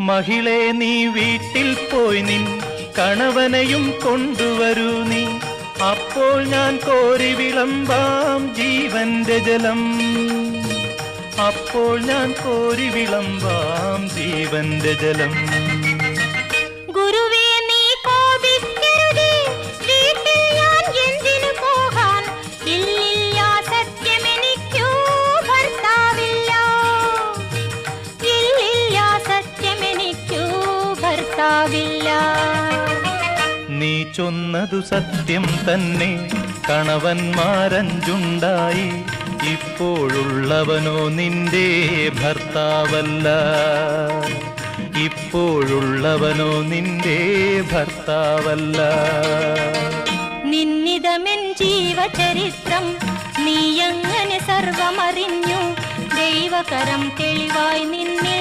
മഹിളെ നീ വീട്ടിൽ പോയി നിൻ കണവനെയും കൊണ്ടുവരൂ നീ. അപ്പോൾ ഞാൻ കോരി വിളമ്പാം ജീവന്റെ ജലം. അപ്പോൾ ഞാൻ കോരി വിളമ്പാം ജീവന്റെ ജലം. ഭർത്താവില്ല നീ ചൊന്നതു സത്യം തന്നെ കണവന്മാരഞ്ചുണ്ടായി. ഇപ്പോഴുള്ളവനോ നിന്റെ ഭർത്താവല്ല. ഇപ്പോഴുള്ളവനോ നിന്റെ ഭർത്താവല്ല. നിന്നിതമെൻ ജീവചരിത്രം നീയങ്ങനെ സർവമറിഞ്ഞു ദൈവകരം തെളിവായി കാണുന്നു